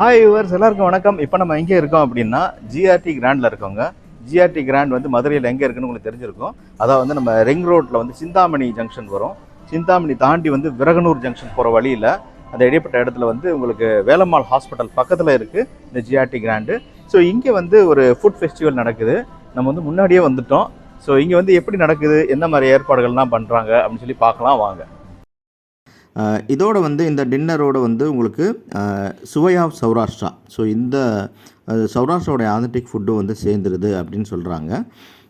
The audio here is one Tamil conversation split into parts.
ஹாய் யூவர்ஸ் எல்லாருக்கும் வணக்கம். இப்போ நம்ம எங்கே இருக்கோம் அப்படின்னா ஜிஆர்டி கிராண்டில் இருக்கோங்க. ஜிஆர்டி கிராண்ட் வந்து மதுரையில் எங்கே இருக்குன்னு உங்களுக்கு தெரிஞ்சிருக்கும். அதாவது வந்து நம்ம ரிங் ரோட்டில் வந்து சிந்தாமணி ஜங்ஷன் வரும். சிந்தாமணி தாண்டி வந்து விரகனூர் ஜங்ஷன் போகிற வழியில் அந்த இடைப்பட்ட இடத்துல வந்து உங்களுக்கு வேலம்மாள் ஹாஸ்பிட்டல் பக்கத்தில் இருக்குது இந்த ஜிஆர்டி கிராண்டு ஸோ இங்கே வந்து ஒரு ஃபுட் ஃபெஸ்டிவல் நடக்குது. நம்ம வந்து முன்னாடியே வந்துட்டோம். ஸோ இங்கே வந்து எப்படி நடக்குது எந்த மாதிரி ஏற்பாடுகள்லாம் பண்ணுறாங்க அப்படின்னு சொல்லி பார்க்கலாம் வாங்க. இதோட வந்து இந்த டின்னரோட வந்து உங்களுக்கு சுவை ஆஃப் சௌராஷ்டிரா. ஸோ இந்த அஹ், சௌராஷ்டிராவோட ஆதன்டிக் ஃபுட்டும் வந்து சேர்ந்துருது அப்படின்னு சொல்கிறாங்க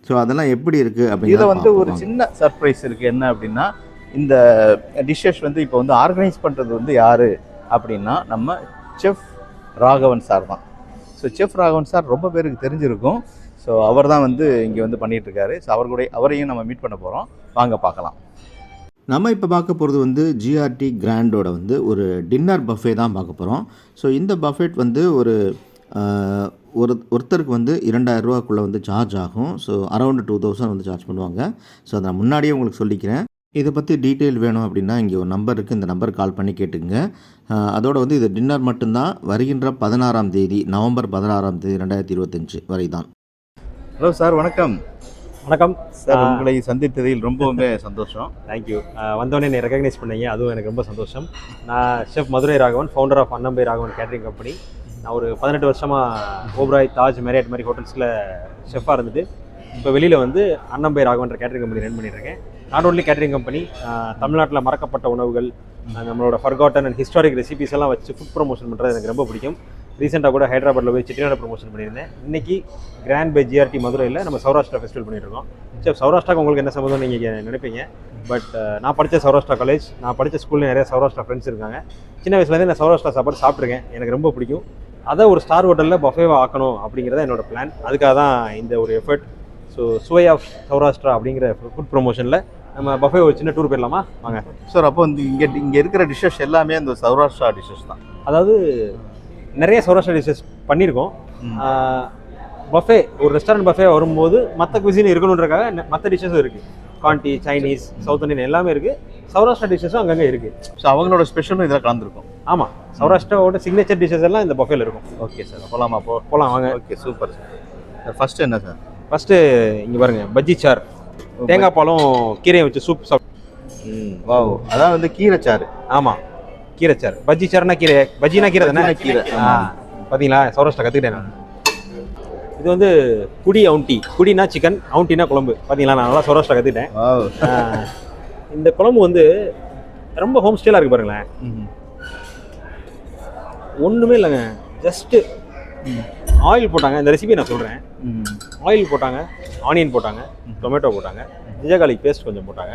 ஸோ அதெல்லாம் எப்படி இருக்குது இதில் அப்படிங்கிறத வந்து ஒரு. சின்ன சர்ப்ரைஸ் இருக்குது என்ன அப்படின்னா இந்த டிஷ்ஷஸ் வந்து இப்போ வந்து ஆர்கனைஸ் பண்ணுறது வந்து யார் அப்படின்னா நம்ம செஃப் ராகவன் சார் தான். ஸோ செஃப் ராகவன் சார் ரொம்ப பேருக்கு தெரிஞ்சிருக்கும். ஸோ அவர் தான் வந்து இங்கே வந்து பண்ணிட்டு இருக்காரு. ஸோ அவர் கூட அவரையும் நம்ம மீட் பண்ண போகிறோம் வாங்க பார்க்கலாம். நம்ம இப்போ பார்க்க போகிறது வந்து ஜிஆர்டி கிராண்டோட வந்து ஒரு டின்னர் பஃபே தான் பார்க்க போகிறோம் ஸோ இந்த பஃபேட் வந்து ஒரு ஒரு ஒருத்தருக்கு வந்து இரண்டாயிரம் ரூபாக்குள்ளே வந்து சார்ஜ் ஆகும். ஸோ அரௌண்ட் டூ தௌசண்ட் வந்து சார்ஜ் பண்ணுவாங்க. ஸோ அதை நான் முன்னாடியே உங்களுக்கு சொல்லிக்கிறேன். இதை பற்றி டீட்டெயில் வேணும் அப்படின்னா இங்கே ஒரு நம்பர் இருக்குது இந்த நம்பர் கால் பண்ணி கேட்டுங்க அதோட வந்து இது டின்னர் மட்டும்தான். வருகின்ற பதினாறாம் தேதி நவம்பர் பதினாறாம் தேதி ரெண்டாயிரத்தி இருபத்தஞ்சு வரை தான் ஹலோ சார் வணக்கம். வணக்கம். சார். உங்களை சந்தித்ததில் ரொம்பவுமே சந்தோஷம். தேங்க்யூ வந்தோடனே என்னை ரெகக்னைஸ் பண்ணீங்க. அதுவும் எனக்கு ரொம்ப சந்தோஷம். நான் chef Madurai Raghavan founder of Annampai Raghavan catering company நான் ஒரு பதினெட்டு வருஷமாக ஓப்ராய் தாஜ் மேரியட் மாதிரி ஹோட்டல்ஸில் ஷெஃபாக இருந்துட்டு இப்போ வெளியில் வந்து அன்னம்பை ராகவன்ற கேட்டரிங் கம்பெனி ரன் பண்ணிட்டு இருக்கேன். நாட் ஓன்லி கேட்டரிங் கம்பெனி தமிழ்நாட்டில் மறக்கப்பட்ட உணவுகள் நம்மளோட ஃபர்காட்டன் அண்ட் ஹிஸ்டாரிக் ரெசிபிஸ் எல்லாம் வச்சு ஃபுட் ப்ரொமோஷன் பண்ணுறது எனக்கு ரொம்ப பிடிக்கும். ரீசெண்டாக கூட ஹைதராபாத்தில் போய் செட்டிநாடு ப்ரொமோஷன் பண்ணியிருந்தேன். இன்னைக்கு கிராண்ட் பை ஜிஆர்டி மதுரையில் நம்ம சௌராஷ்டிரா ஃபெஸ்டிவல் பண்ணிட்டு இருக்கோம் சரி சௌராஷ்டிராக்கு உங்களுக்கு என்ன சம்மந்தம் நீங்கள் நினைப்பீங்க. பட் நான் படித்த சௌராஷ்டிரா காலேஜ் நான் படித்த ஸ்கூலில் நிறைய சௌராஷ்டிரா ஃப்ரெண்ட்ஸ் இருக்காங்க. சின்ன வயசுலேருந்து நான் சௌராஷ்டிரா சாப்பாடு சாப்பிட்ருக்கேன் எனக்கு ரொம்ப பிடிக்கும். அதை ஒரு ஸ்டார் ஹோட்டலில் பஃபேவாக ஆக்கணும் அப்படிங்கிறத என்னோட பிளான் அதுக்காக தான் இந்த ஒரு effort so Suvai of Saurashtra அப்படிங்கிற ஃபுட் ப்ரொமோஷனில் நம்ம பஃபே ஒரு சின்ன டூர் போயிடலாமா? வாங்க. சார் அப்போ வந்து இங்கே இங்கே இருக்கிற டிஷ்ஷஸ் எல்லாமே அந்த சௌராஷ்டிரா டிஷ்ஷஸ் தான். அதாவது நிறைய சௌராஷ்டிரா டிஷஸ் பண்ணியிருக்கோம். பஃபே ஒரு ரெஸ்டாரண்ட் பஃபே வரும்போது மற்ற குசின் இருக்கணுன்றக்காக மற்ற டிஷ்ஷஸும் இருக்குது காண்டி சைனீஸ் சவுத் இந்தியன் எல்லாமே இருக்குது சௌராஷ்டிரா டிஷ்ஷஸும் அங்கங்கே இருக்குது ஸோ அவங்களோட ஸ்பெஷலும் இதில் கலந்துருக்கும். ஆமாம் சௌராஷ்டிராவோட சிக்னேச்சர் டிஷ்ஷஸ் எல்லாம் இந்த பஃபேல இருக்கும். ஓகே சார் போகலாமா அப்போ? போகலாம் வாங்க. ஓகே சூப்பர் சார் ஃபர்ஸ்ட் என்ன சார் ஃபஸ்ட்டு இங்கே பாருங்க பஜ்ஜி சார் தேங்காய் பாலும் கீரையை வச்சு சூப் சாப் ம் வாவ் அதான் வந்து கீரை சாறு ஆமாம் கீரை சார். பஜ்ஜி சார்னா கீரை. பஜ்ஜினா கீரை தானே? கீரை, ஆ பார்த்தீங்களா சௌராஷ்டிரா கற்றுக்கிட்டேன் நான். இது வந்து குடி அவுண்டி. குடினா சிக்கன் அவுண்டினா குழம்பு. பார்த்தீங்களா நான் நல்லா சௌராஷ்டிரா கற்றுக்கிட்டேன் இந்த குழம்பு வந்து ரொம்ப ஹோம் ஸ்டைலாக இருக்குது பாருங்களேன் ஒன்றுமே இல்லைங்க. ஜஸ்ட்டு ஆயில் போட்டாங்க. இந்த ரெசிபி நான் சொல்கிறேன் ஆயில் போட்டாங்க ஆனியன் போட்டாங்க டொமேட்டோ போட்டாங்க ஜிஜகாலிக் பேஸ்ட் கொஞ்சம் போட்டாங்க.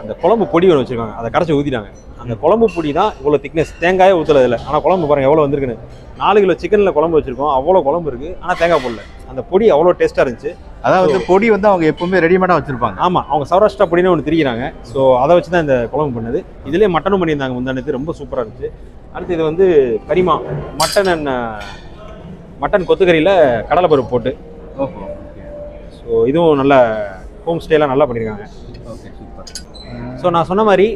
அந்த குழம்பு பொடி ஒன்று வச்சுருக்காங்க. அதை கரைச்சி ஊற்றிட்டாங்க அந்த குழம்பு பொடி தான் இவ்வளோ திக்னஸ் தேங்காயே ஊற்றல இதில். ஆனால் குழம்பு பாருங்க எவ்வளோ வந்திருக்குன்னு. நாலு கிலோ சிக்கனில் குழம்பு வச்சுருக்கோம். அவ்வளோ குழம்பு இருக்குது ஆனால் தேங்காய் போடல. அந்த பொடி அவ்வளோ டேஸ்ட்டாக இருந்துச்சு. அதான் வந்து பொடி வந்து அவங்க எப்பவுமே ரெடிமேடாக வச்சிருப்பாங்க. ஆமாம் அவங்க சௌராஷ்டிரா பொடினு ஒன்று திரிக்கிறாங்க ஸோ அதை வச்சு தான் இந்த குழம்பு பண்ணது. இதுலேயே மட்டனும் பண்ணியிருந்தாங்க முந்தானது ரொம்ப சூப்பராக இருந்துச்சு. அடுத்து இது வந்து கரிமா. மட்டன் அண்ட் மட்டன் கொத்துக்கறியில் கடலைப்பருப்பு போட்டு. ஓஹோ ஸோ இதுவும் நல்ல ஹோம் ஸ்டேலாம் நல்லா பண்ணியிருக்காங்க ஸோ நான் சொன்ன மாதிரி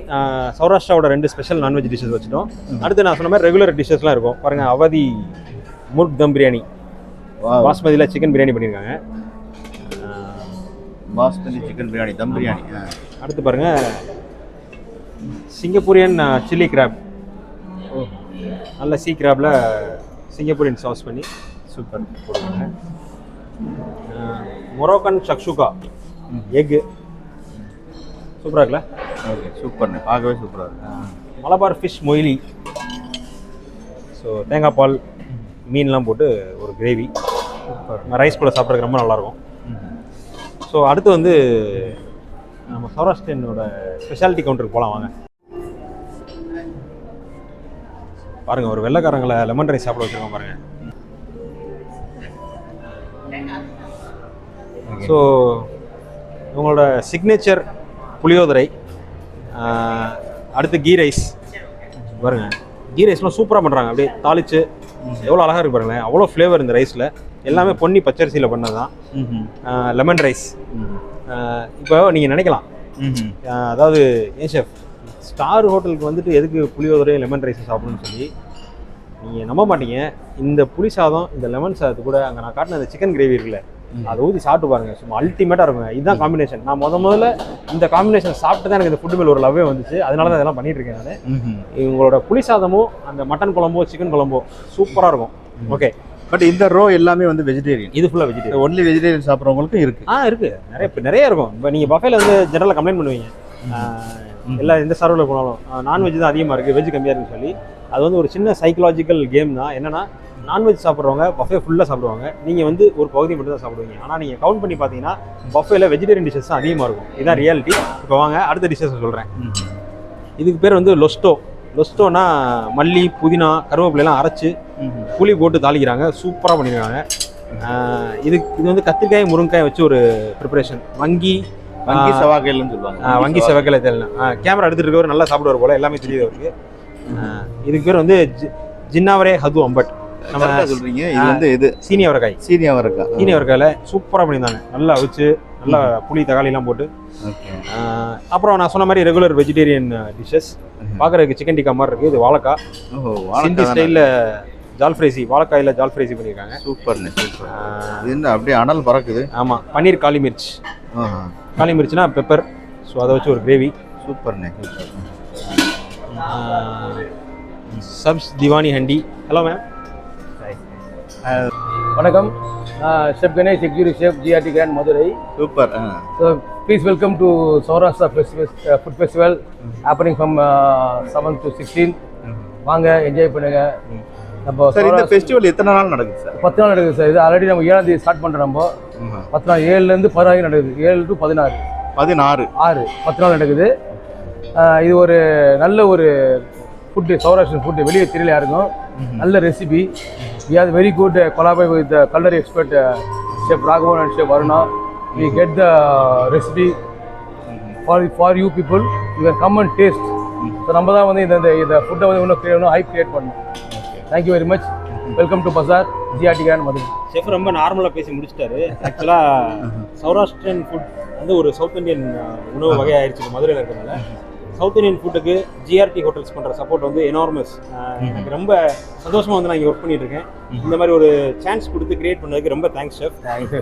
சௌராஷ்டிராவோட ரெண்டு ஸ்பெஷல் நான்வெஜ் டிஷ்ஷஸ் வச்சுட்டோம். அடுத்து நான் சொன்ன மாதிரி ரெகுலர் டிஷ்ஷஸ்லாம் இருக்கும். பாருங்கள் அவதி முர்க் தம் பிரியாணி. பாஸ்மதியில் சிக்கன் பிரியாணி பண்ணியிருக்காங்க பாஸ்மதி சிக்கன் பிரியாணி தம் பிரியாணி. அடுத்து பாருங்கள் சிங்கப்பூரியன் சில்லி கிராப் நல்ல சீ கிராப்பில் சிங்கப்பூரியன் சாஸ் பண்ணி சூப்பர் போடுவாங்க. Moroccan shakshuka egg. சூப்பராக இருக்குல்ல? ஓகே சூப்பர்ண்ணே பார்க்கவே சூப்பராக இருக்கு. மலபார் ஃபிஷ் மொய்லி. ஸோ தேங்காய் பால் மீன்லாம் போட்டு ஒரு கிரேவி ரைஸ் கூட சாப்பிட்றதுக்கு ரொம்ப நல்லாயிருக்கும். ஸோ அடுத்து வந்து நம்ம சௌராஷ்டிரனோட ஸ்பெஷாலிட்டி கவுண்டருக்கு போகலாம் வாங்க. பாருங்க ஒரு வெள்ளைக்காரங்களை லெமன் ரைஸ் சாப்பிட வச்சிருக்கோம் பாருங்க. ஸோ இவங்களோட சிக்னேச்சர் புளியோதரை அடுத்து கீ ரைஸ். பாருங்க. கீ ரைஸ்லாம் சூப்பராக பண்ணுறாங்க அப்படியே தாளிச்சு எவ்வளோ அழகாக இருக்கு பாருங்களேன். அவ்வளோ ஃப்ளேவர் இந்த ரைஸில் எல்லாமே பொன்னி பச்சரிசியில் பண்ணது தான் லெமன் ரைஸ் இப்போ நீங்கள் நினைக்கலாம். அதாவது ஏன் ஷெஃப் ஸ்டார் ஹோட்டலுக்கு வந்துட்டு எதுக்கு புளியோதரையும் லெமன் ரைஸும் சாப்பிடணும்னு சொல்லி நீங்கள் நம்ப மாட்டீங்க. இந்த புளி சாதம் இந்த லெமன் சாதத்து கூட அங்கே நான் காட்டின அந்த சிக்கன் கிரேவி இருக்குல்ல அதை ஊற்றி சாப்பிட்டு பாருங்க. சும்மா அல்டிமேட்டாக இருக்குங்க இதுதான் காம்பினேஷன் நான் முத முதல்ல இந்த காம்பினேஷன் சாப்பிட்டு தான் எனக்கு இந்த ஃபுட்டு மேல் ஒரு லவ்வே வந்துச்சு. அதனால தான் இதெல்லாம் பண்ணிட்டு இருக்கேன் நான். இவங்களோட புளி சாதமும் அந்த மட்டன் குழம்போ சிக்கன் குழம்போ சூப்பராக இருக்கும். ஓகே பட் இந்த ரோ எல்லாமே வந்து வெஜிடேரியன் இது ஃபுல்லாக வெஜிடேரியன் ஒன்லி வெஜிடேரியன் சாப்பிட்றவங்களுக்கும் இருக்கு. ஆ இருக்கு. நிறைய இப்ப நிறைய இருக்கும். இப்போ நீங்கள் பஃபேல வந்து ஜெனரலாக கம்ப்ளைண்ட் பண்ணுவீங்க. எல்லா எந்த சர்வில் போனாலும். நான்வெஜ் தான் அதிகமாக இருக்குது வெஜ் கம்மியாக இருக்குன்னு சொல்லி. அது வந்து ஒரு சின்ன சைக்கலாஜிக்கல் கேம் தான். என்னன்னா நான்வெஜ் சாப்பிட்றவங்க பஃபே ஃபுல்லாக சாப்பிடுவாங்க. நீங்கள் வந்து ஒரு பகுதி மட்டும் தான் சாப்பிடுவீங்க. ஆனால் நீங்கள் கவுண்ட் பண்ணி பார்த்தீங்கன்னா பஃபேல வெஜிடேரியன் டிஷஸ் தான் அதிகமாக இருக்கும். இதுதான் ரியாலிட்டி இப்போ வாங்க அடுத்த டிஷ்ஷஸ் சொல்கிறேன் இதுக்கு பேர் வந்து லொஸ்டோ லொஸ்டோனா மல்லி புதினா கருவேப்பிலையெல்லாம் அரைச்சு புளி போட்டு தாளிக்கிறாங்க. சூப்பராக பண்ணியிருக்காங்க ஆஹ் இதுக்கு இது வந்து கத்திரிக்காய் முருங்கைக்காய் வச்சு ஒரு ப்ரிப்பரேஷன் வங்கி வங்கி ஆ, செவ்வாய்க்கிழன்னு சொல்லுவாங்க. வங்கி செவக்கலை தெரியல கேமரா எடுத்துட்டு இருக்கவர் நல்லா சாப்பிடுவார் போல. எல்லாமே தெரியுது அவருக்கு. இதுக்கு பேர் வந்து ஜி- ஜின்னாவரே ஹது அம்பட். நம்ம சொல்றீங்க. இது வந்து இது சீனி அவரைக்காய். சீனியா இருக்கா சீனி அவரைக்காயில் சூப்பராக பண்ணியிருந்தாங்க. நல்லா வச்சு நல்லா புளி தக்காளிலாம் போட்டு. அப்புறம் நான் சொன்ன மாதிரி ரெகுலர் வெஜிடேரியன் டிஷ்ஷஸ் பார்க்குறதுக்கு சிக்கன் டிக்கா மாதிரி இருக்குது இது வாழைக்காய். சிந்தி ஸ்டைலில் ஜால் ஃப்ரைசி வாழைக்காயில் ஜால் ஃப்ரைசி பண்ணியிருக்காங்க சூப்பர்ண்ணே சூப்பர் இது என்ன அப்படியே அனல் பறக்குது? ஆமாம் பன்னீர் காளி மிர்ச். காளி மிர்ச்னா பெப்பர் ஸோ அதை வச்சு ஒரு கிரேவி சூப்பர்ண்ணே super subz diwani handi. Hello ma'am வணக்கம். Chef Ganesh executive chef GRT grand Madurai super so please welcome to Saurashtra festival food festival happening from seven to sixteen வாங்க என்ஜாய் பண்ணுங்க. நம்ம சார் இந்த ஃபெஸ்டிவல் எத்தனை நாள் நடக்குது சார்? பத்து நாள் நடக்குது சார். இது ஆல்ரெடி நம்ம ஏழாம் தேதி ஸ்டார்ட் பண்ணுறோம் நம்ம. பத்து நாள் ஏழுலேருந்து பதினாறு நடக்குது. ஏழு டு பதினாறு. பதினாறு. ஆறு. பத்து நாள் நடக்குது. இது ஒரு நல்ல ஒரு ஃபுட்டு சௌராஷ்டிரன் ஃபுட்டு வெளியே தெரியல யாருக்கும். நல்ல recipe we are very good collaborate with colour expert chef Raghavan and chef Aruna we get the recipe for for you people you can come and taste so நம்ம தான் வந்து இந்த இந்த- ஃபுட்டை வந்து இன்னும் இன்னும் ஹைப் கிரியேட் பண்ணணும். Thank you very much welcome to Bazar GRT grand Madurai chef ரொம்ப நார்மலாக பேசி முடிச்சிட்டாரு. ஆக்சுவலாக சௌராஷ்டிரன் ஃபுட் வந்து ஒரு சவுத் இந்தியன் உணவு வகை ஆயிடுச்சு. மதுரையில் இருக்கிறதுனால. சவுத் இந்தியன் ஃபுட்டுக்கு ஜிஆர்டி ஹோட்டல்ஸ் பண்ணுற சப்போர்ட் வந்து எனார்மஸ் எனக்கு ரொம்ப சந்தோஷமாக வந்து நான் இங்கே ஒர்க் பண்ணிட்டு இருக்கேன் இந்த மாதிரி ஒரு சான்ஸ் கொடுத்து கிரியேட் பண்ணதுக்கு ரொம்ப தேங்க்ஸ் ஷெஃப்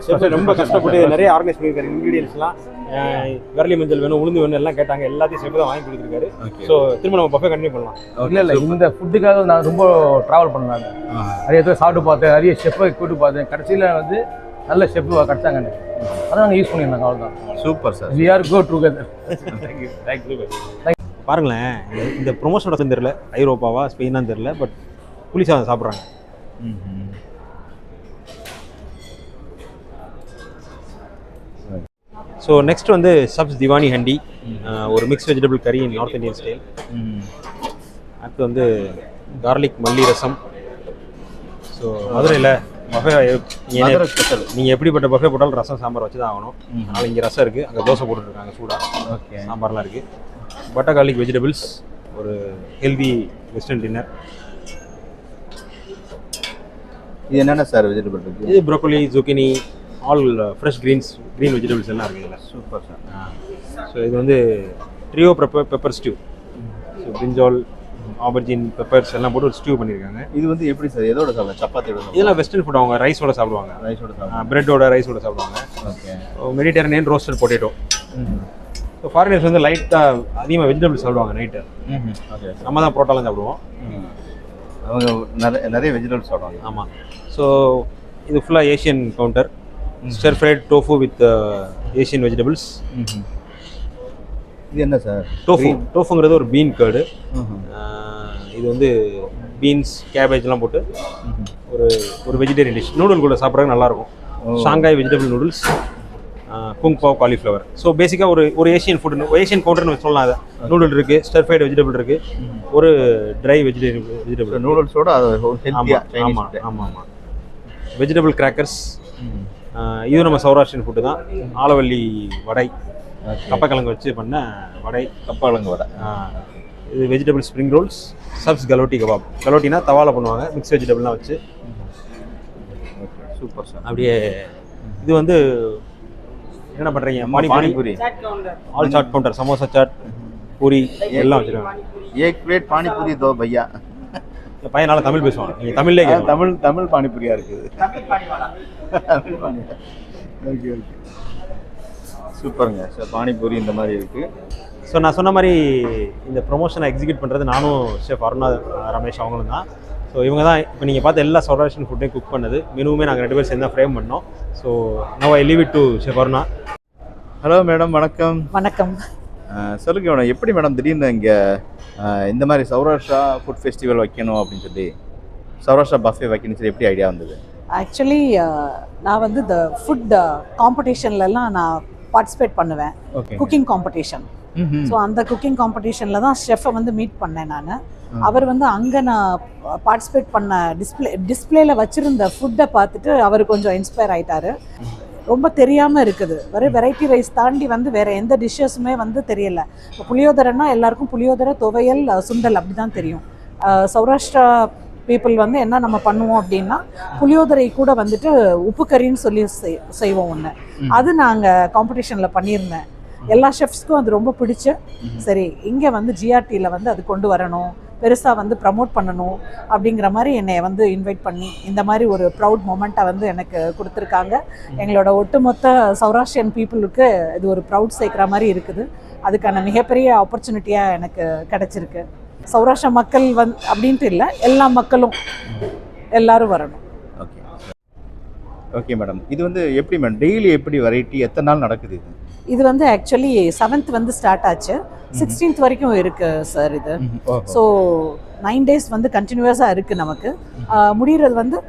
ஷெஃப் ரொம்ப கஷ்டப்பட்டு நிறைய ஆர்கனைஸ் பண்ணியிருக்காரு. இன்க்ரீடியன்ஸ்லாம் விரலி மஞ்சள் வேணும் உளுந்து வேணும் எல்லாம் கேட்டாங்க. எல்லாத்தையும் செஃப் தான் வாங்கி கொடுத்துருக்காரு. ஸோ திரும்ப நம்ம பஃபே கண்டினியூ பண்ணலாம். இல்லை இல்லை. இந்த ஃபுட்டுக்காக நான் ரொம்ப ட்ராவல் பண்ணாங்க நிறைய பேர் சாப்பிட்டு பார்த்தேன் நிறைய ஷெஃப்பை கூட்டு பார்த்தேன். கடைசியில் வந்து நல்ல ஷெஃப் கிடச்சாங்க எனக்கு அதான் நாங்கள் யூஸ் பண்ணியிருந்தாங்க அவ்வளோதான் super sir. We are go together thank you thank you பாருங்களேன் இந்த- ப்ரொமோஷனோட தெரியல. ஐரோப்பாவா ஸ்பெயினான்னு தெரியல பட் புளி சாதம் சாப்பிட்றாங்க. ஸோ நெக்ஸ்ட் வந்து சப்ஸ் திவானி ஹண்டி ஒரு மிக்ஸ் வெஜிடபிள் கறி இன் நார்த் இந்தியன் ஸ்டைல் அடுத்து வந்து கார்லிக் மல்லி ரசம். ஸோ மதுரையில் பஃபே மதுரை ஸ்பெஷல் நீங்கள் எப்படிப்பட்ட பஃபே போட்டாலும் ரசம் சாம்பார் வச்சு தான் ஆகணும் அதனால் இங்கே ரசம் இருக்குது அங்கே தோசை போட்டுருக்காங்க சூடாக ஓகே. சாம்பார்லாம் இருக்குது பட்டர் கார்லிக் வெஜிடபிள்ஸ் ஒரு ஹெல்தி வெஸ்டர்ன் டின்னர் இது என்னென்ன சார் வெஜிடபிள் இருக்கு? இது broccoli zucchini all fresh greens green vegetables எல்லாம் இருக்குது இதில். சூப்பர் சார் ஸோ இது வந்து trio pepper pepper stew so brinjal aubergine peppers எல்லாம் போட்டு ஒரு ஸ்டியூ பண்ணியிருக்காங்க இது வந்து எப்படி சார்? எதோட சாப்பிட சப்பாத்தியோட இதெல்லாம் வெஸ்டர்ன் ஃபுட் அவங்க ரைஸோட சாப்பிடுவாங்க. ரைஸோட சாப்பிட பிரெட்டோட ரைஸோட சாப்பிடுவாங்க. Okay Mediterranean roasted potato so foreigners வந்து லைட்டாக அதிகமாக வெஜிடபிள்ஸ் சாப்பிடுவாங்க நைட்டு ஓகே நம்ம தான் புரோட்டாலாம் சாப்பிடுவோம். அவங்க நிறைய நிறைய வெஜிடபிள்ஸ் சாப்பிடுவாங்க. ஆமாம் ஸோ இது ஃபுல்லாக Asian counter stir fried tofu with Asian vegetables இது என்ன சார்? டோஃபு டோஃபுங்கிறது ஒரு பீன் கேர்டு இது வந்து பீன்ஸ் கேபேஜ்லாம் போட்டு ஒரு ஒரு வெஜிடேரியன் டிஷ் நூடுல் கூட சாப்பிட்றது நல்லாயிருக்கும். Shanghai vegetable noodles kung pao cauliflower so பேசிக்காக ஒரு ஒரு ஏஷியன் ஃபுட் ஏஷியன் கவுண்டர்னு சொல்லலாம் அதை நூடுல் இருக்குது ஸ்டர் ஃப்ரைட் வெஜிடபிள் இருக்குது ஒரு ட்ரை வெஜிடேரியன் வெஜிடபிள் நூடுல்ஸோட ஆமாம் ஆமாம் ஆமாம் ஆமாம் வெஜிடபிள் கிராக்கர்ஸ் இது நம்ம சௌராஷ்டிரன் ஃபுட்டு தான். ஆலவல்லி வடை. கப்பக்கிழங்கு வச்சு பண்ண வடை. கப்பாளங்க வடை. இது vegetable spring rolls subz galouti kebab கலோட்டினா தவால பண்ணுவாங்க மிக்ஸ் வெஜிடபிள்லாம் வச்சு. Super sir. அப்படியே இது வந்து என்ன பண்ணுறீங்க மாணி பானிபூரி. ஆல் சாட் கவுண்டர் சமோசா சாட் பூரி எல்லாம் வச்சுருக்காங்க. ஏக் பிளேட் பானிபூரி தோ பையா? பையனால தமிழ் பேசுவாங்க. நீங்கள் தமிழ்லே தமிழ் தமிழ் பானிபூரியாக இருக்குது? Okay okay. சூப்பருங்க சார். பானிபூரி இந்த மாதிரி இருக்குது ஸோ நான் சொன்ன மாதிரி இந்த ப்ரொமோஷனை எக்ஸிக்யூட் பண்ணுறது நானும் ஷெஃப் அருணா ரமேஷ் அவங்களும் தான். ஸோ இவங்க தான் இப்போ நீங்கள் பார்த்த எல்லா சௌராஷ்டிரன் ஃபுட்டையும் குக் பண்ணது. மெனுவுமே நாங்கள் ரெண்டு பேரும் சேர்ந்து தான் ஃப்ரேம் பண்ணோம். So now I leave it to chef Aruna. Hello madam வணக்கம். வணக்கம். சொல்லுங்க மேடம் எப்படி மேடம் திடீர்னு இங்கே இந்த மாதிரி சௌராஷ்டிரா ஃபுட் ஃபெஸ்டிவல் வைக்கணும் அப்படின்னு சொல்லி சௌராஷ்டிரா பஃபே வைக்கணும்னு சொல்லி எப்படி ஐடியா வந்தது? ஆக்சுவலி நான் வந்து இந்த ஃபுட் காம்படிஷன்லலாம் நான் பார்ட்டிசிபேட் பண்ணுவேன். ஓகே குக்கிங் காம்படிஷன் ஸோ அந்த குக்கிங் காம்படிஷனில் தான் ஷெஃப்பை வந்து மீட் பண்ணேன் நான். அவர் வந்து அங்கே நான் பார்ட்டிசிபேட் பண்ண டிஸ்பிளே டிஸ்பிளேல வச்சுருந்த ஃபுட்டை பார்த்துட்டு அவர் கொஞ்சம் இன்ஸ்பயர் ஆயிட்டாரு. ரொம்ப தெரியாமல் இருக்குது. வெறும் வெரைட்டி ரைஸ் தாண்டி வந்து வேற எந்த டிஷ்ஷஸுமே வந்து தெரியல. இப்போ புளியோதரைன்னா எல்லாருக்கும் புளியோதரை துவையல் சுண்டல் அப்படி தான் தெரியும் சௌராஷ்டிரா பீப்புள் வந்து என்ன நம்ம பண்ணுவோம் அப்படின்னா புளியோதரை கூட வந்துட்டு உப்பு கறின்னு சொல்லி செய்- செய்வோம் ஒன்று அது நாங்கள் காம்படிஷனில் பண்ணியிருந்தேன். எல்லா ஷெஃப்ஸ்க்கும் அது ரொம்ப பிடிச்ச சரி இங்கே வந்து ஜிஆர்டியில் வந்து அது கொண்டு வரணும் பெருசாக வந்து ப்ரமோட் பண்ணணும் அப்படிங்கிற மாதிரி என்னை வந்து இன்வைட் பண்ணி இந்த மாதிரி ஒரு ப்ரௌட் மொமெண்ட்டை வந்து எனக்கு கொடுத்துருக்காங்க. எங்களோட ஒட்டுமொத்த சௌராஷ்டிரியன் பீப்புளுக்கு இது ஒரு ப்ரௌட் சேர்க்குற மாதிரி இருக்குது. அதுக்கான மிகப்பெரிய ஆப்பர்ச்சுனிட்டியாக எனக்கு கிடைச்சிருக்கு. சௌராஷ்டிர மக்கள் வந் அப்படின்ட்டு இல்லை எல்லா மக்களும் எல்லாரும் வரணும். ஓகே ஓகே மேடம் இது வந்து எப்படி மேடம் டெய்லி எப்படி வெரைட்டி எத்தனை நாள் நடக்குது இது? இது வந்து ஆக்சுவலி செவன்த் வந்து ஸ்டார்ட் ஆச்சு. சிக்ஸ்டீன்த் வரைக்கும் இருக்கு சார் இது. ஸோ நைன் டேஸ் வந்து கண்டினியூஸாக இருக்குது நமக்கு. ஆஹ் முடியறது வந்து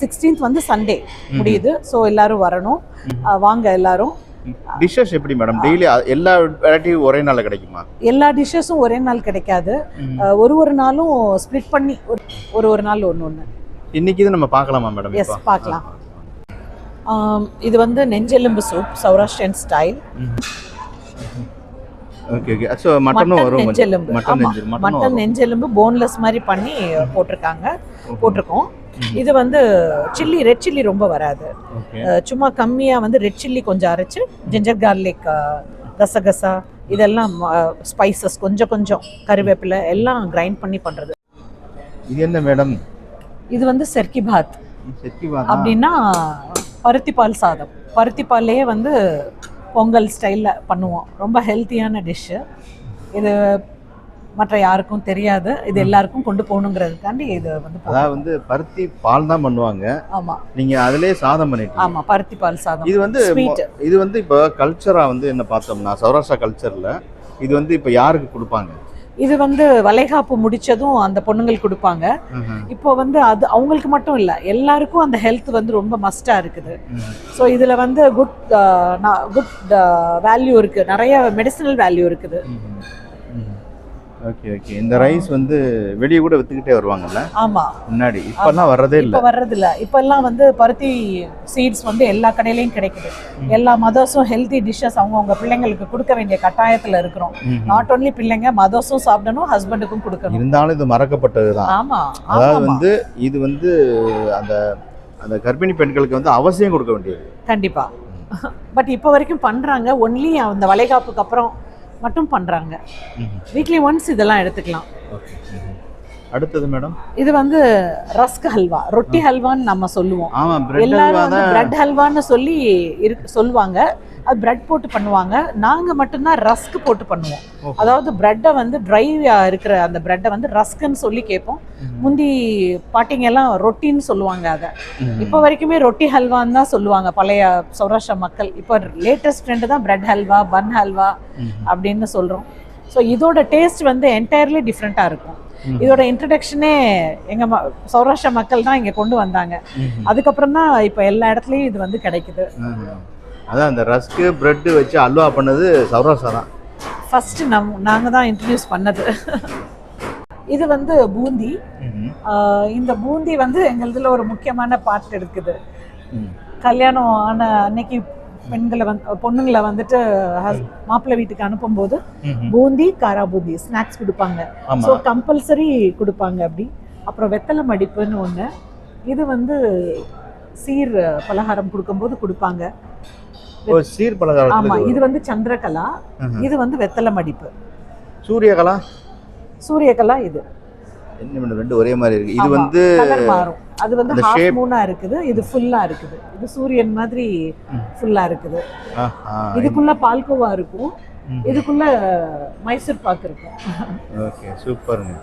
சிக்ஸ்டீன்த் வந்து சண்டே முடியுது. ஸோ எல்லாரும் வரணும். வாங்க எல்லாரும். டிஷ்ஷஸ் எப்படி மேடம் டெய்லி எல்லா வெரைட்டியும் ஒரே நாளில் கிடைக்குமா? எல்லா டிஷ்ஷஸும் ஒரே நாள் கிடைக்காது. ஒரு ஒரு நாளும் ஸ்ப்ளிட் பண்ணி ஒரு- ஒரு நாள் ஒன்று ஒன்று இன்னைக்கு இது நம்ம பார்க்கலாமா மேடம் எஸ் பார்க்கலாம். இது வந்து நெஞ்செலும்பு soup Saurashtrian style okay okay so மட்டனும் வரும். நெஞ்செலும்பு. மட்டன் நெஞ்செலும்பு போன்லெஸ் மாதிரி பண்ணி போட்டிருக்காங்க. போட்டிருக்கோம். இது வந்து சில்லி ரெட் சில்லி ரொம்ப வராது. சும்மா கம்மியாக வந்து ரெட் சில்லி கொஞ்சம் அரைச்சு ஜிஞ்சர் கார்லிக் கசகசா இதெல்லாம் ஸ்பைசஸ் கொஞ்சம் கொஞ்சம் கருவேப்பிலை எல்லாம் கிரைண்ட் பண்ணி பண்ணுறது இது என்ன மேடம் இது வந்து செர்கி பாத் அப்படின்னா பருத்தி பால் சாதம். பருத்தி பால்லையே வந்து பொங்கல் ஸ்டைலில் பண்ணுவோம். ரொம்ப ஹெல்த்தியான டிஷ்ஷு இது மற்ற யாருக்கும் தெரியாது. இது எல்லாருக்கும் கொண்டு போகணுங்கிறதுக்காண்டி இது வந்து அதாவது வந்து பருத்தி பால் தான் பண்ணுவாங்க. ஆமாம் நீங்க அதிலே சாதம் பண்ணிட்டீங்க. ஆமாம் பருத்தி பால் சாதம். இது வந்து இது வந்து இப்போ கல்ச்சரா வந்து என்ன பார்த்தோம்னா சௌராஷ்டிரா கல்ச்சர்ல இது வந்து இப்போ யாருக்கு கொடுப்பாங்க? இது வந்து வளைகாப்பு முடிச்சதும் அந்த பொண்ணுங்களுக்கு கொடுப்பாங்க. இப்போ வந்து அது அவங்களுக்கு மட்டும் இல்லை எல்லாருக்கும் அந்த ஹெல்த் வந்து ரொம்ப மஸ்டாக இருக்குது. ஸோ இதில் வந்து குட் குட் வேல்யூ இருக்குது நிறைய மெடிசினல் வேல்யூ இருக்குது. ஓகே ஓகே இந்த ரைஸ் வந்து வெளியே கூட வித்துக்கிட்டே வருவாங்கல்ல? ஆமாம் முன்னாடி. இப்பெல்லாம் வர்றதே இப்போ இல்லை. வர்றதில்ல. இப்போல்லாம் வந்து பருத்தி சீட்ஸ் வந்து எல்லா கடையிலையும் கிடைக்குது. எல்லா மதர்ஸும் ஹெல்த்தி டிஷ்ஷஸ் அவங்கவுங்க பிள்ளைங்களுக்கு கொடுக்க வேண்டிய கட்டாயத்தில் இருக்கிறோம். நாட் ஓன்லி பிள்ளைங்க மதர்ஸும் சாப்பிடணும் ஹஸ்பண்டுக்கும் கொடுக்கணும். இருந்தாலும் இது மறக்கப்பட்டது தான். ஆமா. அதாவது ஆமாமா. வந்து இது வந்து அந்த அந்த கர்ப்பிணி பெண்களுக்கு வந்து அவசியம் கொடுக்க வேண்டியது. கண்டிப்பா. பட் இப்போ வரைக்கும் பண்றாங்க. ஒன்லி அந்த வளைகாப்புக்கு அப்புறம் மட்டும் பண்றாங்க. வீக்லி ஒன்ஸ் இதெல்லாம் எடுத்துக்கலாம். ஓகே அடுத்தது மேடம்? இது வந்து ரஸ்க் ஹல்வா ரொட்டி ஹல்வான்னு நம்ம சொல்லுவோம். எல்லாரும் வந்து பிரெட் ஹல்வான்னு சொல்லி இருக்கு சொல்லுவாங்க. அது பிரெட் போட்டு பண்ணுவாங்க. நாங்க மட்டும்தான் ரஸ்க் போட்டு பண்ணுவோம். அதாவது பிரெட்டை வந்து ட்ரை இருக்கிற அந்த பிரெட்டை வந்து ரஸ்க்குன்னு சொல்லி கேட்போம். முந்தி பாட்டிங்க எல்லாம் ரொட்டின்னு சொல்லுவாங்க அதை. இப்போ வரைக்குமே ரொட்டி ஹல்வான்னு தான் சொல்லுவாங்க பழைய சௌராஷ்டிரா மக்கள். இப்போ லேட்டஸ்ட் ட்ரெண்டு தான் பிரெட் ஹல்வா பன் ஹல்வா அப்படின்னு சொல்கிறோம் ஸோ இதோட டேஸ்ட் வந்து என்டையர்லி டிஃப்ரெண்ட்டாக இருக்கும். இதோட இன்ட்ரடக்ஷனே எங்கள் ம சௌராஷ்டிரா மக்கள் தான் இங்கே கொண்டு வந்தாங்க. அதுக்கப்புறம் தான் இப்போ எல்லா இடத்துலையும் இது வந்து கிடைக்குது. அதான் அந்த ரஸ்க்கு பிரெட்டு வச்சு அல்வா பண்ணது சௌராஷ்டிரா தான். ஃபஸ்ட்டு நம் நாங்கள் தான் இன்ட்ரடியூஸ் பண்ணது. இது வந்து பூந்தி. இந்த பூந்தி வந்து எங்களுதுல ஒரு முக்கியமான பார்ட் இருக்குது ம். கல்யாணம் ஆன அன்னைக்கு பெண்களை வந்து பொண்ணுங்களை வந்துட்டு மாப்பிள்ளை வீட்டுக்கு அனுப்பும்போது பூந்தி காரா பூந்தி ஸ்நாக்ஸ் கொடுப்பாங்க. ஆமா. ஸோ கம்பல்சரி கொடுப்பாங்க அப்படி. அப்புறம் வெத்தலை மடிப்புன்னு ஒன்று இது வந்து சீர் பலகாரம் கொடுக்கும்போது கொடுப்பாங்க. சீர் ஆமா பலகாரத்துல இது வந்து சந்திரகலா. இது வந்து வெத்தலை மடிப்பு. சூரியகலா? சூரியகலா இது. என்ன ரெண்டு ஒரே மாதிரி இருக்கு. இது ஆமா, வந்து மாறும். அது வந்து ஹாஃப் மூனா இருக்குது. இது ஃபுல்லா இருக்குது. இது சூரியன் மாதிரி ஃபுல்லா இருக்குது. இதுக்குள்ள பால்கோவா இருக்கும். இதுக்குள்ள மைசூர் பாக்கு இருக்கும். ஓகே சூப்பருங்க.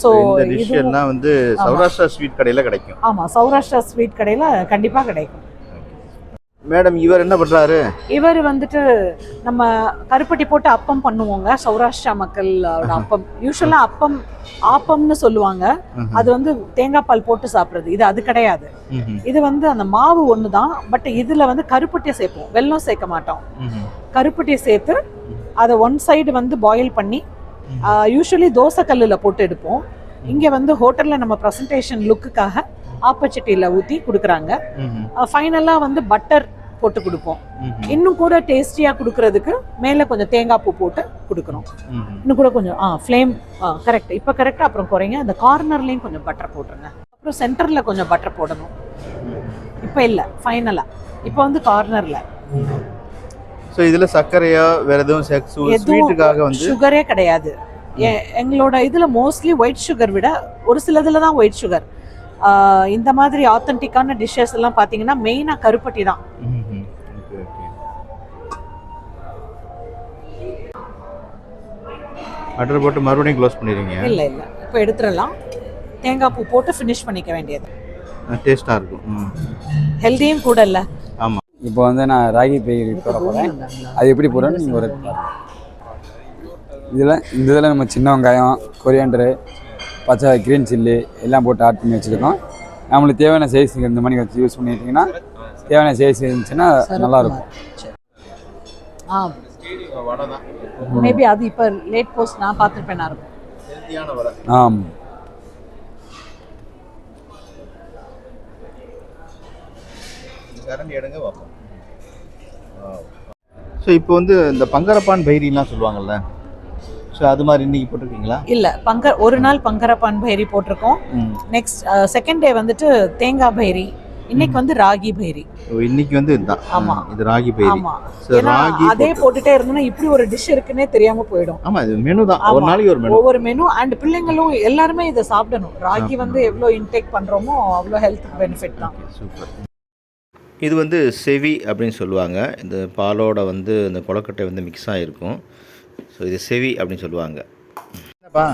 ஸோ இந்த டிஷ் எல்லாம் வந்து சௌராஷ்டிரா ஸ்வீட் கடையில கிடைக்கும். ஆமா சௌராஷ்டிரா ஸ்வீட் கடையில கண்டிப்பா கிடைக்கும். மேடம் இவர் என்ன பண்றாரு? இவர் வந்துட்டு நம்ம கருப்பட்டி போட்டு அப்பம் பண்ணுவோங்க. சௌராஷ்டிரா மக்களோட அப்பம். யூஸ்வலா அப்பம் ஆப்பம்னு சொல்லுவாங்க. அது வந்து தேங்காய் பால் போட்டு சாப்பிடுறது. இது அது கிடையாது. இது வந்து அந்த மாவு ஒன்று தான் பட் இதுல வந்து கருப்பட்டியை சேர்ப்போம். வெல்லம் சேர்க்க மாட்டோம். கருப்பட்டியை சேர்த்து அதை ஒன் சைடு வந்து பாயில் பண்ணி யூஸ்வலி தோசை கல்லில் போட்டு எடுப்போம். இங்கே வந்து ஹோட்டலில் நம்ம ப்ரெசன்டேஷன் லுக்குக்காக ஆப்பச்சட்டியில் ஊற்றி கொடுக்குறாங்க. ஃபைனலாக வந்து பட்டர் போட்டு கொடுப்போம். இன்னும் கூட டேஸ்டியாக கொடுக்கறதுக்கு மேலே கொஞ்சம் தேங்காய் பூ போட்டு கொடுக்குறோம். இன்னும் கூட கொஞ்சம் ஆ ஃப்ளேம் கரெக்ட் இப்போ கரெக்டாக அப்புறம் குறைங்க. அந்த கார்னர்லேயும் கொஞ்சம் பட்டர் போட்டுருங்க. அப்புறம் சென்டரில் கொஞ்சம் பட்டர் போடணும். இப்போ இல்லை ஃபைனலாக இப்போ வந்து கார்னரில் ஸோ இதுல சர்க்கரையா வேற எதுவும் ஸ்வீட்டுக்காக வந்து சுகரே கிடையாது. எங்களோட இதுல மோஸ்ட்லி ஒயிட் சுகர் விட ஒரு சிலதுல தான் ஒயிட் சுகர் இந்த மாதிரி ஆத்தென்டிக்கான டிஷ்ஷஸ் எல்லாம் பாத்தீங்கன்னா மெயினா கருப்பட்டி தான். பட்டர் போட்டு மறுபடியும் க்ளோஸ் பண்ணிடுங்க இல்ல இல்ல. இப்போ எடுத்துடலாம். தேங்காய் பூ போட்டு ஃபினிஷ் பண்ணிக்க வேண்டியது. டேஸ்டா இருக்கும். ம். ஹெல்தியும் கூட இல்ல. ஆமா. இப்போ வந்து நான் ராகி பயிர் போட போகிறேன் அது எப்படி போடுறேன்னு நீங்கள் ஒரு இதில் இந்த இதில் நம்ம சின்ன வெங்காயம் கொரியாண்டரு பச்சை க்ரீன் சில்லி எல்லாம் போட்டு ஆட் பண்ணி வச்சுருக்கோம் நம்மளுக்கு தேவையான சைஸ் இந்த மாதிரி வச்சு யூஸ் பண்ணிட்டீங்கன்னா தேவையான சைஸ் இருந்துச்சுன்னா நல்லாயிருக்கும் ஆ. மேபி அது இப்போ லேட் போஸ்ட் நான் பார்த்துருப்பேன் நான். இருக்கும் ஆம். ஸோ இப்போ வந்து இந்த பங்கரப்பான் பைரிலாம் சொல்லுவாங்கல்ல? ஸோ அது மாதிரி இன்னைக்கு போட்டிருக்கீங்களா? இல்ல பங்க ஒரு நாள் பங்கரப்பான் பைரி போட்டிருக்கோம். ம். நெக்ஸ்ட் செகண்ட் டே வந்துட்டு தேங்காய் பைரி. இன்னைக்கு வந்து ராகி பைரி. ஓ, இன்னைக்கு வந்து இதுதான் ஆமா. இது ராகி பைரி. ராகி அதே போட்டு- போட்டுட்டே இருந்தோம்னா இப்படி ஒரு டிஷ் இருக்குன்னே தெரியாம போயிடும். ஆமா இது மெனு தான். ஒரு. நாளைக்கு ஒரு மெனு ஒவ்வொரு மெனு அண்ட் பிள்ளைங்களும் எல்லாருமே இதை சாப்பிடணும். ராகி வந்து எவ்வளோ இன்டேக் பண்றோமோ அவ்வளோ ஹெல்த் பெனிஃபிட் தான். சூப்பர் இது வந்து செவி அப்படின்னு சொல்லுவாங்க. இந்த பாலோட வந்து இந்த கொலக்கட்டை வந்து மிக்ஸ் ஆகிருக்கும் ஸோ இது செவி அப்படின்னு சொல்லுவாங்க. என்னப்பா?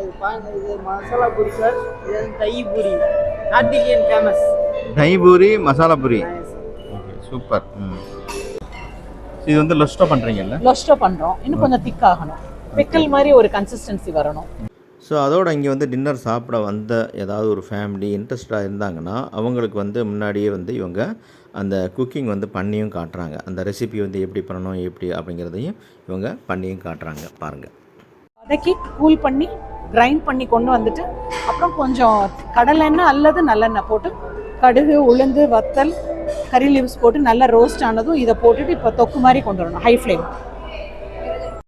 இது மசாலா பூரி சார். இது வந்து தை puri. North Indian famous dahi puri masala puri. Okay super. ம். இது வந்து லொஸ்டோ பண்ணுறீங்கல்ல லொஸ்டோ பண்றோம். இன்னும் கொஞ்சம் திக் ஆகணும். பிக்கல் மாதிரி ஒரு கன்சிஸ்டன்சி வரணும். ஸோ அதோட இங்கே வந்து டின்னர் சாப்பிட வந்த ஏதாவது ஒரு ஃபேமிலி இன்ட்ரெஸ்டாக இருந்தாங்கன்னா அவங்களுக்கு வந்து முன்னாடியே வந்து இவங்க அந்த குக்கிங் வந்து பண்ணியும் காட்டுறாங்க. அந்த ரெசிபி வந்து எப்படி பண்ணணும் எப்படி அப்படிங்கிறதையும் இவங்க பண்ணியும் காட்டுறாங்க. பாருங்கள் வதக்கி கூல் பண்ணி கிரைண்ட் பண்ணி கொண்டு வந்துட்டு அப்புறம் கொஞ்சம் கடலெண்ணெய் அல்லது நல்லெண்ணெய் போட்டு கடுகு உளுந்து வத்தல் கறி லீவ்ஸ் போட்டு நல்லா ரோஸ்ட் ஆனதும் இதை போட்டுட்டு இப்போ தொக்கு மாதிரி கொண்டு வரணும் ஹை ஃப்ளேம்